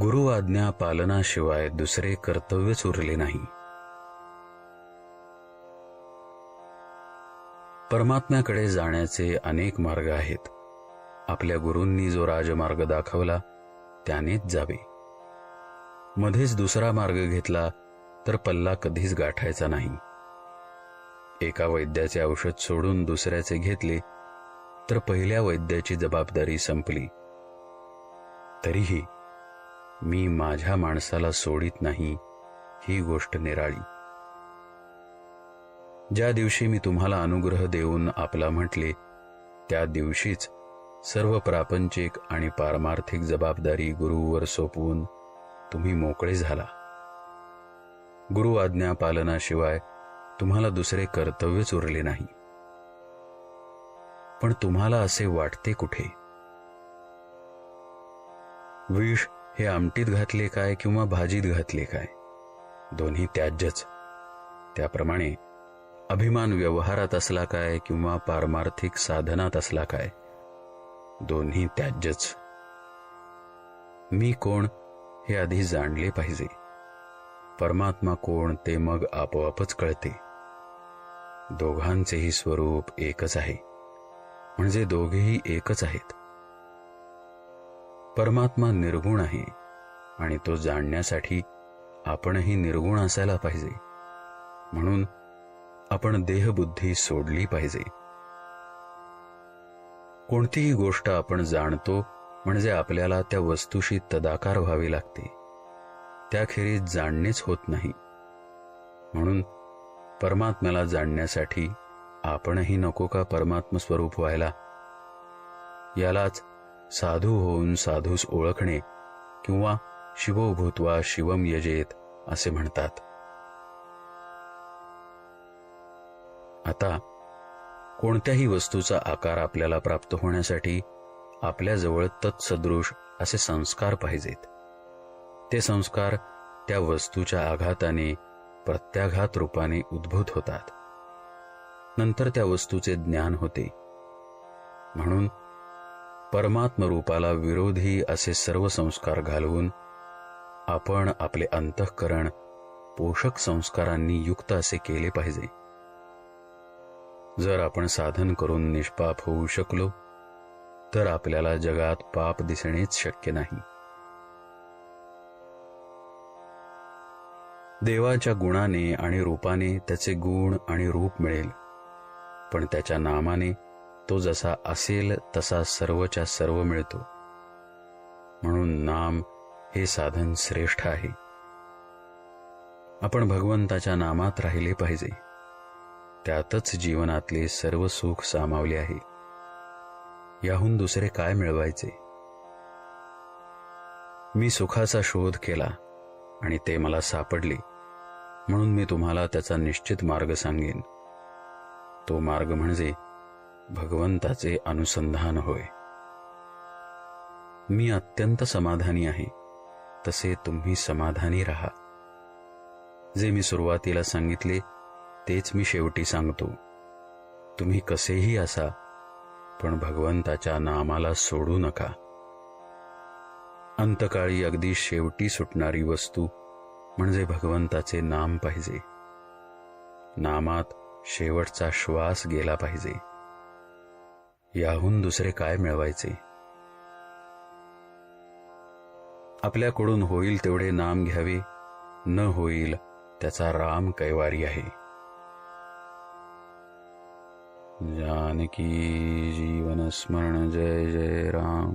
गुरु आज्ञा पालनाशिवाय दुसरे कर्तव्यच उरले नाही. परमात्म्याकडे जाण्याचे अनेक मार्ग आहेत. आपल्या गुरूंनी जो राजमार्ग दाखवला त्यानेच जावे. मध्येच दुसरा मार्ग घेतला तर पल्ला कधीच गाठायचा नाही. एका वैद्याचे औषध सोडून दुसऱ्याचे घेतले तर पहिल्या वैद्याची जबाबदारी संपली. तरीही मी माझ्या माणसाला सोडित नाही ही गोष्ट निराळी. ज्या दिवशी मी तुम्हाला अनुग्रह देऊन आपला म्हटले त्या दिवशीच सर्व प्रापंचिक आणि पारमार्थिक जबाबदारी गुरुवर सोपवून तुम्ही मोकळे झाला. गुरु आज्ञा पालनाशिवाय तुम्हाला दुसरे कर्तव्यच उरले नाही. पण तुम्हाला असे वाटते कुठे? विष हे आमटीत घातले काय किंवा भाजीत घातले काय? दोन्ही त्याज्यच. त्याप्रमाणे अभिमान व्यवहारात असला काय किंवा पारमार्थिक साधनात असला काय दोन्ही त्याज्यच. मी कोण हे आधी जाणले पाहिजे. परमात्मा कोण ते मग आपोआपच कळते. दोघांचेही स्वरूप एकच आहे. म्हणजे दोघेही एकच आहेत. परमात्मा निर्गुण आहे आणि तो जाणण्यासाठी आपणही निर्गुण असायला पाहिजे. म्हणून आपण देहबुद्धी सोडली पाहिजे. कोणतीही गोष्ट आपण जाणतो म्हणजे आपल्याला त्या वस्तूशी तदाकार व्हावी लागते. त्याखेरीज जाणणेच होत नाही. म्हणून परमात्म्याला जाणण्यासाठी आपणही नको का परमात्म स्वरूप व्हायला? यालाच साधू होऊन साधूस ओळखणे किंवा शिवोभूत्वा शिवम यजेत असे म्हणतात. आता कोणत्याही वस्तूचा आकार आपल्याला प्राप्त होण्यासाठी आपल्याजवळ तत्सदृश असे संस्कार पाहिजेत. ते संस्कार त्या वस्तूच्या आघाताने प्रत्याघात रूपाने उद्भूत होतात. नंतर त्या वस्तूचे ज्ञान होते. म्हणून परमात्म रूपाला विरोधी असे सर्व संस्कार घालवून आपण आपले अंतःकरण पोषक संस्कारांनी युक्त असे केले पाहिजे. जर आपण साधन करून निष्पाप होऊ शकलो तर आपल्याला जगात पाप दिसणेच शक्य नाही. देवाच्या गुणाने आणि रूपाने त्याचे गुण आणि रूप मिळेल पण त्याच्या नामाने तो जसा असेल तसा सर्वच्या सर्व मिळतो. म्हणून नाम हे साधन श्रेष्ठ आहे. आपण भगवंताच्या नामात राहिले पाहिजे. त्यातच जीवनातले सर्व सुख सामावले आहे. याहून दुसरे काय मिळवायचे? मी सुखाचा शोध केला आणि ते मला सापडले. म्हणून मी तुम्हाला त्याचा निश्चित मार्ग सांगेन. तो मार्ग म्हणजे भगवंताचे अनुसंधान होय. मी अत्यंत समाधानी आहे. तसे तुम्ही समाधानी राहा. जे मी सुरुवातीला सांगितले तेच मी शेवटी सांगतो. तुम्ही कसेही असा पण भगवंताच्या नामाला सोडू नका. अंतकाळी अगदी शेवटी सुटणारी वस्तू म्हणजे भगवंताचे नाम पाहिजे. नामात शेवटचा श्वास गेला पाहिजे. याहून दुसरे काय मिळवायचे? आपल्याकडून होईल तेवढे नाम घ्यावे न होईल त्याचा राम कैवारी आहे. जानकी जीवन स्मरण जय जय राम.